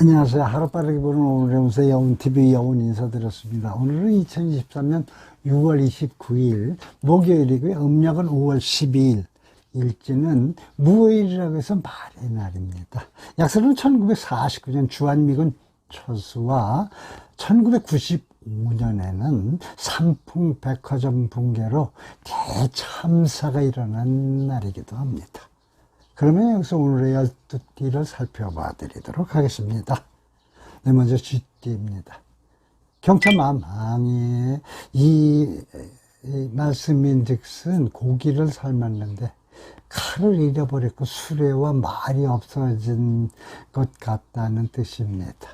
안녕하세요. 하루빠르게 보는 운세 여운TV 여운 인사드렸습니다. 오늘은 2023년 6월 29일 목요일이고요. 음력은 5월 12일. 일지는 무오일이라고 해서 말의 날입니다. 약세는 1949년 주한미군 철수와 1995년에는 삼풍백화점 붕괴로 대참사가 일어난 날이기도 합니다. 그러면 여기서 오늘의 12띠를 살펴봐 드리도록 하겠습니다. 네, 먼저 쥐띠입니다. 경차마망에 이, 이 말씀인 즉슨 고기를 삶았는데 칼을 잃어버렸고 수레와 말이 없어진 것 같다는 뜻입니다.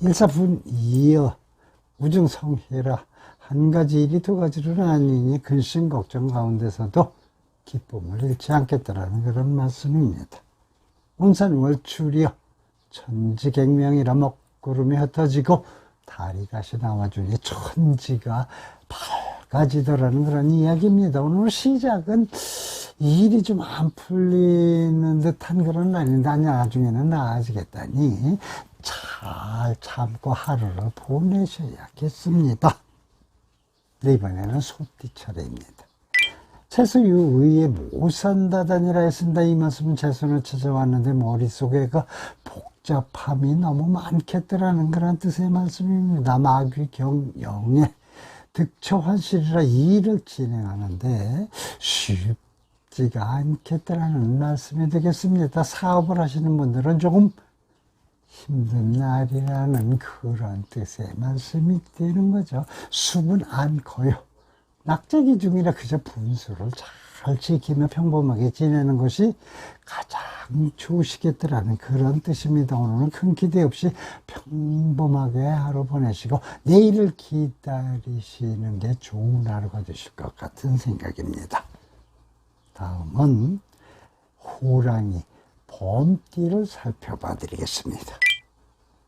일사분 이어 우중성해라 한 가지 일이 두 가지로는 아니니 근심 걱정 가운데서도 기쁨을 잃지 않겠다라는 그런 말씀입니다. 운산 월출이여 천지갱명이라 먹구름이 흩어지고 다시 나와주니 천지가 밝아지더라는 그런 이야기입니다. 오늘 시작은 일이 좀 안 풀리는 듯한 그런 날인데 나중에는 나아지겠다니 잘 참고 하루를 보내셔야겠습니다. 네, 이번에는 소띠 차례입니다. 채소유 의에 못 산다다니라 했습니다. 이 말씀은 채소를 찾아왔는데 머릿속에 그 복잡함이 너무 많겠더라는 그런 뜻의 말씀입니다. 마귀 경 영에 득처환실이라 일을 진행하는데 쉽지가 않겠더라는 말씀이 되겠습니다. 사업을 하시는 분들은 조금 힘든 날이라는 그런 뜻의 말씀이 되는 거죠. 수분 않고요. 낙제기 중이라 그저 분수를 잘 지키며 평범하게 지내는 것이 가장 좋으시겠더라는 그런 뜻입니다. 오늘은 큰 기대 없이 평범하게 하루 보내시고 내일을 기다리시는 게 좋은 하루가 되실 것 같은 생각입니다. 다음은 호랑이 봄띠를 살펴봐 드리겠습니다.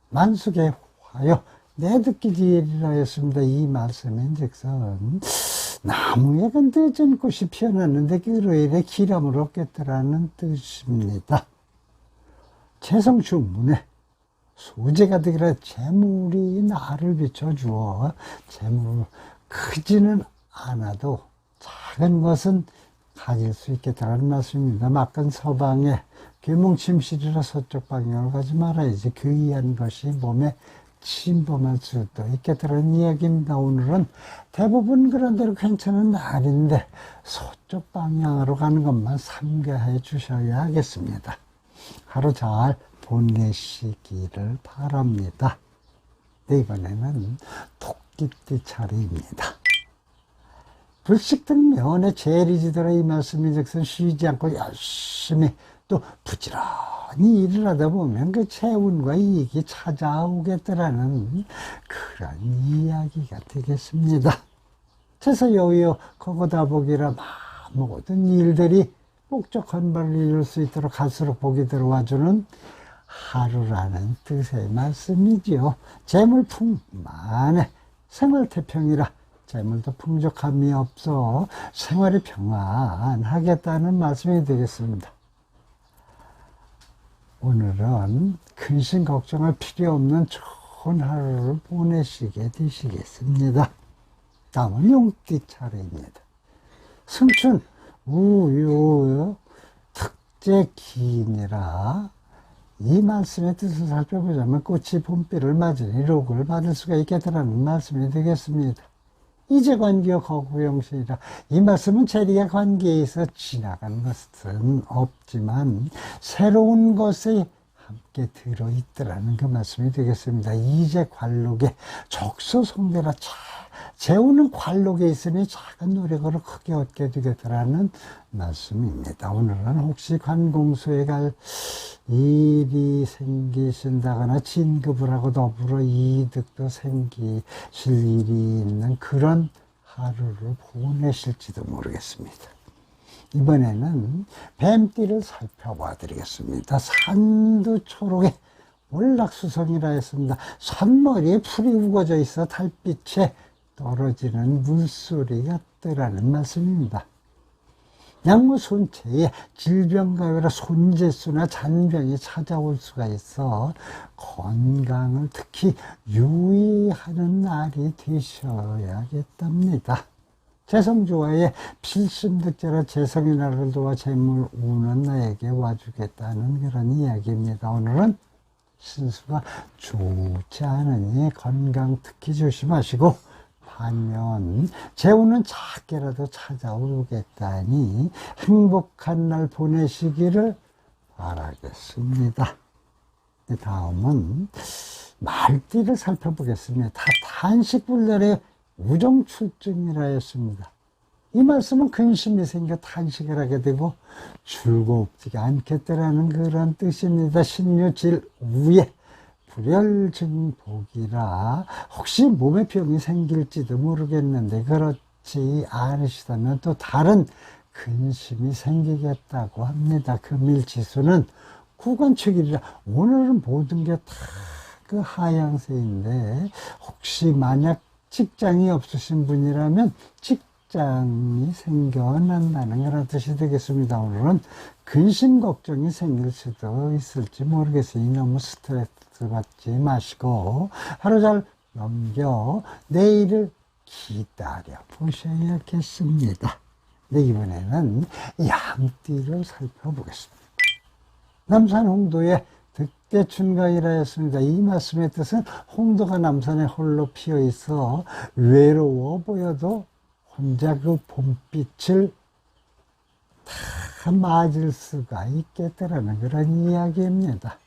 만숙의 화요 내듣기지리라 했습니다. 이 말씀인 즉선 나무에 건드진 꽃이 피어났는데 그로일에 기람을 얻겠다라는 뜻입니다. 재성주문에 소재가 되기라 재물이 나를 비춰주어 재물 크지는 않아도 작은 것은 가질 수 있겠다는 말씀입니다. 막간 서방에 괴몽침실이라 서쪽 방향을 가지 말아야지 귀한 것이 몸에 침범할 수도 있겠다는 이야기입니다. 오늘은 대부분 그런 대로 괜찮은 날인데 서쪽 방향으로 가는 것만 삼가해 주셔야 하겠습니다. 하루 잘 보내시기를 바랍니다. 네, 이번에는 토끼띠 차례입니다. 불식 등 면에 재리지더라 이 말씀이 즉슨 쉬지 않고 열심히 또 부지런히 일을 하다 보면 그 재운과 이익이 찾아오겠더라는 그런 이야기가 되겠습니다. 그래서 여여 거거다 보기라 모든 일들이 목적한 바를 이룰 수 있도록 갈수록 복이 들어와주는 하루라는 뜻의 말씀이지요. 재물풍만에 생활태평이라 재물도 풍족함이 없어 생활이 평안하겠다는 말씀이 되겠습니다. 오늘은 근심 걱정할 필요 없는 좋은 하루를 보내시게 되시겠습니다. 다음은 용띠 차례입니다. 승춘, 우유, 특제 기인이라 이 말씀의 뜻을 살펴보자면 꽃이 봄비를 맞으니 록을 받을 수가 있겠다라는 말씀이 되겠습니다. 이제 관계와 거구영신이라. 이 말씀은 재리의 관계에 서 지나간 것은 없지만 새로운 것에 함께 들어있더라는 그 말씀이 되겠습니다. 이제 관록에 적소성대라 차 재우는 관록에 있으니 작은 노력으로 크게 얻게 되겠다라는 말씀입니다. 오늘은 혹시 관공서에 갈 일이 생기신다거나 진급을 하고 더불어 이득도 생기실 일이 있는 그런 하루를 보내실지도 모르겠습니다. 이번에는 뱀띠를 살펴봐 드리겠습니다. 산도 초록에 몰락수성이라 했습니다. 산머리에 풀이 우거져 있어 달빛에 떨어지는 물소리 같더라는 말씀입니다. 약물 손체에 여러 손재수나 잔병이 찾아올 수가 있어 건강을 특히 유의하는 날이 되셔야겠답니다. 재성조화의 필승득자라 재성의 날을 도와 재물 우는 나에게 와주겠다는 그런 이야기입니다. 오늘은 신수가 좋지 않으니 건강 특히 조심하시고 반면 재우는 작게라도 찾아오겠다니 행복한 날 보내시기를 바라겠습니다. 네, 다음은 말띠를 살펴보겠습니다. 다 탄식불멸의 우정출증이라 했습니다. 이 말씀은 근심이 생겨 탄식을 하게 되고 즐겁지가 않겠다라는 그런 뜻입니다. 신유질 우에 불혈증복이라 혹시 몸에 병이 생길지도 모르겠는데 그렇지 않으시다면 또 다른 근심이 생기겠다고 합니다. 금일지수는 구간축이라 오늘은 모든 게 다 그 하향세인데 혹시 만약 직장이 없으신 분이라면 직장이 생겨난다는 그런 뜻이 되겠습니다. 오늘은 근심 걱정이 생길 수도 있을지 모르겠어요. 너무 스트레스 받지 마시고 하루 잘 넘겨 내일을 기다려 보셔야겠습니다. 네, 이번에는 양띠를 살펴보겠습니다. 남산 홍도의 득대춘강이라 했습니다. 이 말씀의 뜻은 홍도가 남산에 홀로 피어 있어 외로워 보여도 혼자 그 봄빛을 다 맞을 수가 있겠다라는 그런 이야기입니다.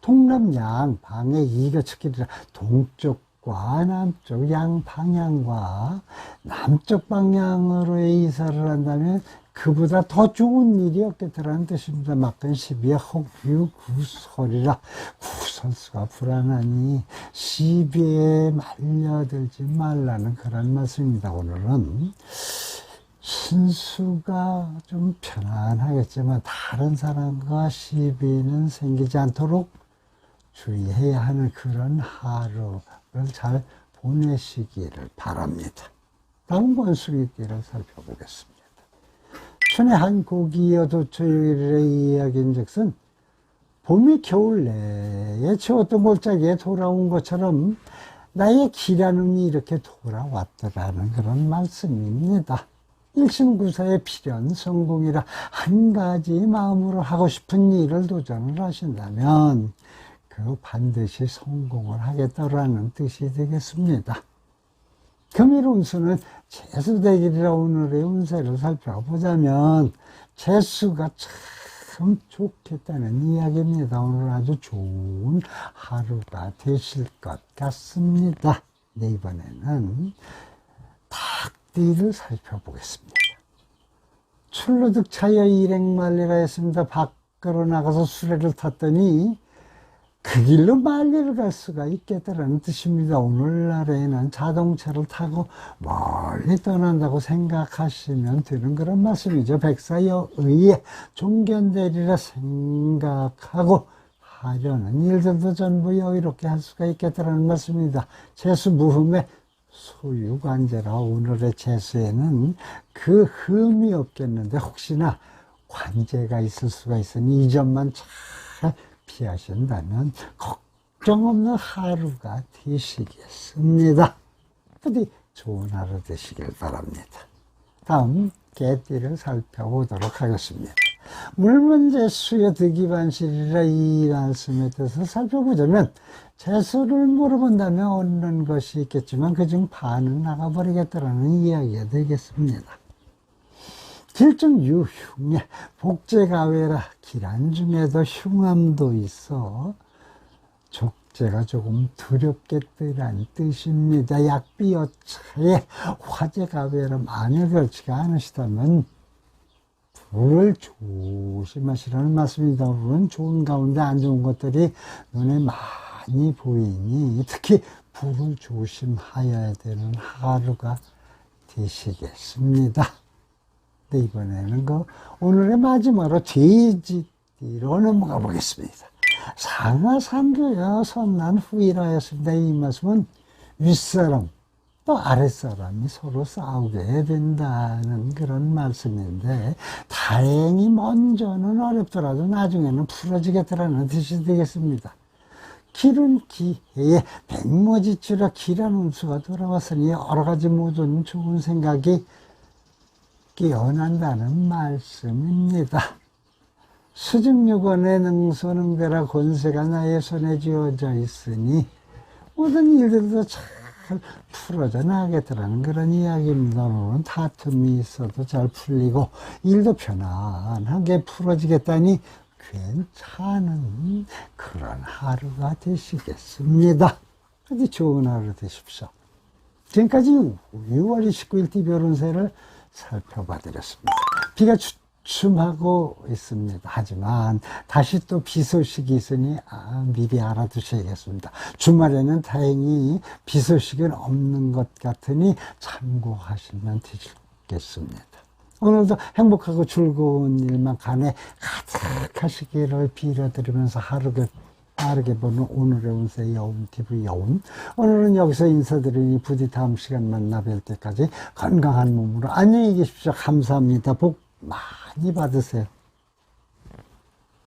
동남양 방의 이거측길이라 동쪽과 남쪽 양 방향과 남쪽 방향으로의 이사를 한다면 그보다 더 좋은 일이 없겠다라는 뜻입니다. 막근 12의 혹유 구설이라 구설수가 불안하니 시비에 말려들지 말라는 그런 말씀입니다. 오늘은 신수가 좀 편안하겠지만 다른 사람과 시비는 생기지 않도록 주의해야 하는 그런 하루를 잘 보내시기를 바랍니다. 다음 권수기띠를 살펴보겠습니다. 춘의 한 고기여 도초일의 이야기인 즉슨 봄이 겨울 내에 채웠던 골짜기에 돌아온 것처럼 나의 기라는이 이렇게 돌아왔더라는 그런 말씀입니다. 일심구사의 필연 성공이라 한 가지 마음으로 하고 싶은 일을 도전을 하신다면 그 반드시 성공을 하겠다라는 뜻이 되겠습니다. 금일 운수는 재수대길이라 오늘의 운세를 살펴보자면 재수가 참 좋겠다는 이야기입니다. 오늘 아주 좋은 하루가 되실 것 같습니다. 네, 이번에는 닭띠를 살펴보겠습니다. 출로득 차여 일행말리라 했습니다. 밖으로 나가서 수레를 탔더니 그 길로 말리를 갈 수가 있겠다라는 뜻입니다. 오늘날에는 자동차를 타고 멀리 떠난다고 생각하시면 되는 그런 말씀이죠. 백사여 의에 종견되리라 생각하고 하려는 일들도 전부 여유롭게 할 수가 있겠다라는 말씀입니다. 재수 무흠의 소유관제라 오늘의 재수에는 그 흠이 없겠는데 혹시나 관제가 있을 수가 있으니 이 점만 잘 피하신다면 걱정 없는 하루가 되시겠습니다. 부디 좋은 하루 되시길 바랍니다. 다음 개띠를 살펴보도록 하겠습니다. 물문제 수여 득이반실이라 이 말씀에 대해서 살펴보자면 재수를 물어본다면 얻는 것이 있겠지만 그중 반은 나가버리겠다라는 이야기가 되겠습니다. 길중 유흉에 복제가외라 기란 중에도 흉함도 있어 족제가 조금 두렵겠더란 뜻입니다. 약비여차에 화제가외라 만약 그렇지가 않으시다면 불을 조심하시라는 말씀입니다. 불은 좋은 가운데 안 좋은 것들이 눈에 많이 보이니 특히 불을 조심하여야 되는 하루가 되시겠습니다. 네, 이번에는 그 오늘의 마지막으로 돼지띠로 넘어가 보겠습니다. 상하 삼교여 선난 후이라 했습니다. 이 말씀은 윗사람, 또 아랫사람이 서로 싸우게 된다는 그런 말씀인데 다행히 먼저는 어렵더라도 나중에는 풀어지겠다라는 뜻이 되겠습니다. 길은 기회에 백모지추라 길한 운수가 돌아왔으니 여러 가지 모든 좋은 생각이 깨어난다는 말씀입니다. 수증유건의 능소능대라 권세가 나의 손에 쥐어져 있으니 모든 일들도 잘 풀어져 나가겠다라는 그런 이야기입니다. 오늘은 다툼이 있어도 잘 풀리고 일도 편안하게 풀어지겠다니 괜찮은 그런 하루가 되시겠습니다. 아주 좋은 하루 되십시오. 지금까지 6월 29일 TV 여론세를 살펴봐 드렸습니다. 비가 주춤하고 있습니다. 하지만 다시 또 비 소식이 있으니 아, 미리 알아두셔야겠습니다. 주말에는 다행히 비 소식은 없는 것 같으니 참고하시면 되겠습니다. 오늘도 행복하고 즐거운 일만 간에 가득하시기를 빌어드리면서 하루를 빠르게 보는 오늘의 운세 여운 TV 여운. 오늘은 여기서 인사드리니 부디 다음 시간 만나 뵐 때까지 건강한 몸으로 안녕히 계십시오. 감사합니다. 복 많이 받으세요